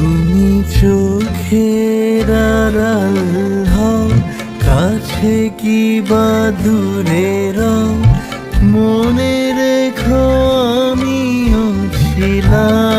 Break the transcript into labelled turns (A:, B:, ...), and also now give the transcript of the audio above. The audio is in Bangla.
A: তুমি চোখের হও কাছে কি বা দূরে রও? মনে রেখো আমিও ছিলাম।